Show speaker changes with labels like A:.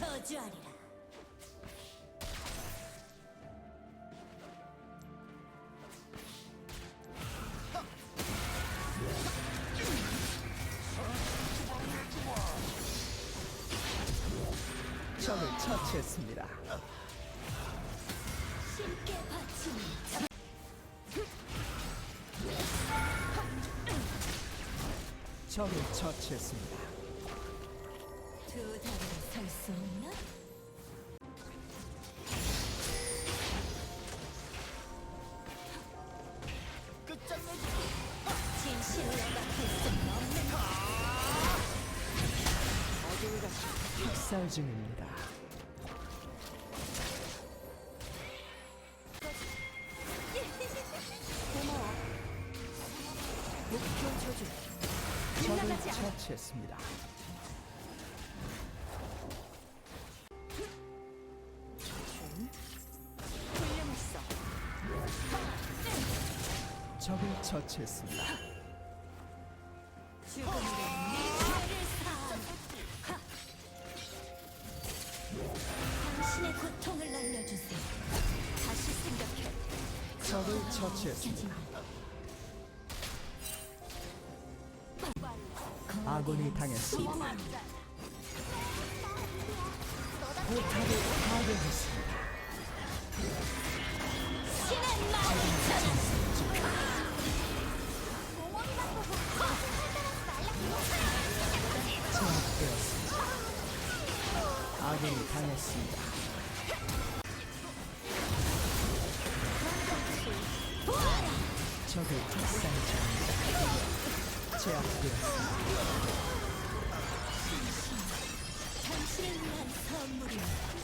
A: 저주하리라.
B: 적을 처치했습니다.
A: 신께 바치니 참
B: 적을 처치했습니다.
A: 두 다리를 설수
B: 학살 중입니다.
A: 고마워. 목표 조준.
B: 적을
A: 빗나가지 않아.
B: 처치했습니다.
A: 훌륭했어.
B: 적을 처치했습니다.
A: 죽음으로 네 죄를 고통을 날려주세요. 다시 생각해.
B: 적을 처치했습니다. 아군이 당했습니다. 포탑을 파괴했습니다.
A: 신의 마음
B: 제압되었습니다. 아군이 당했습니다. 적을 특상처입니다. 제압되었습니다. 당신을 위한 선물입니다.